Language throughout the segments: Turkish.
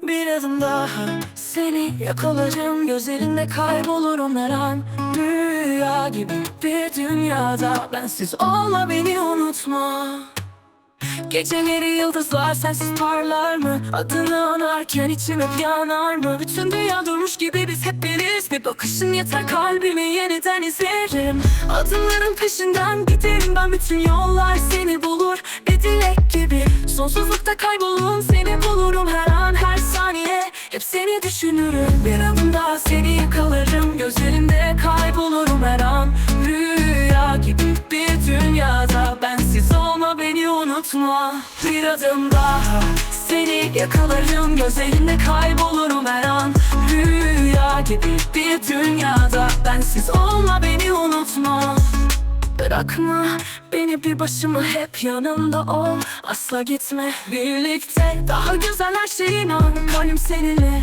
Bir adım daha seni yakalarım Gözlerinde kaybolurum her an. Rüya gibi bir dünyada Bensiz olma beni unutma. Geceleri yıldızlar sensiz parlar mı? Adını anarken içim hep yanar mı? Bütün dünya durmuş gibi biz hep biriz. Bir bakışın yeter kalbimi yeniden izlerim. Adımların peşinden giderim ben bütün yollar seni bulur. Bir dilek gibi Sonsuzlukta kaybolurum seni bulurum her Hep seni düşünürüm Bir adım daha seni yakalarım. Gözlerinde kaybolurum her an. Rüya gibi bir dünyada Bensiz olma beni unutma. Bir adım daha Seni yakalarım Gözlerinde kaybolurum her an. Rüya gibi bir dünyada Bensiz olma beni unutma Bırakma beni bir başıma hep yanımda ol. Asla gitme birlikte. Daha güzel her şeyin an Kalbim seninle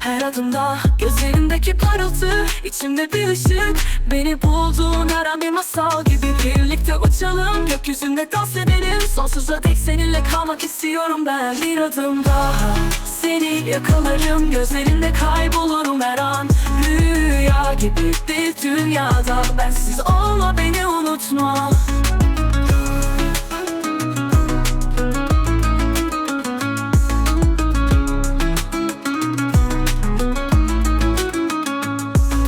her adımda. Gözlerindeki parıltı içimde bir ışık. Beni bulduğun her an bir masal gibi Birlikte uçalım. Gökyüzünde dans edelim. Sonsuza dek seninle kalmak istiyorum ben. Bir adım daha. Seni yakalarım Gözlerinde kaybolurum her an Rüya gibi bir dünyada. Bensiz olma beni unutma.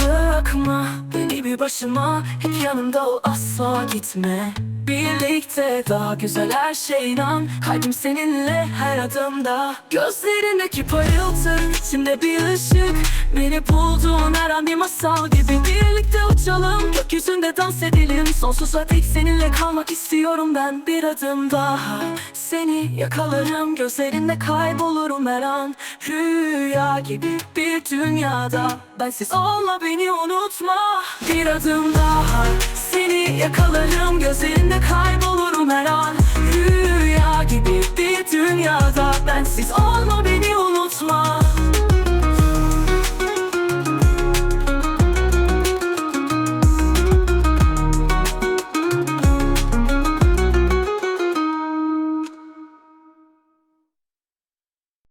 Bırakma beni bir başıma. Hep yanımda ol asla gitme Birlikte daha güzel her şey inan. Kalbim seninle her adımda. Gözlerindeki parıltı içimde bir ışık. Beni bulduğun her an bir masal gibi Birlikte uçalım. Gökyüzünde dans edelim. Sonsuza dek seninle kalmak istiyorum ben Bir adım daha. Seni yakalarım Gözlerinde kaybolurum her an. Rüya gibi bir dünyada. Bensiz olma beni unutma. Bir adım daha Seni yakalarım Gözlerinde kaybolurum her an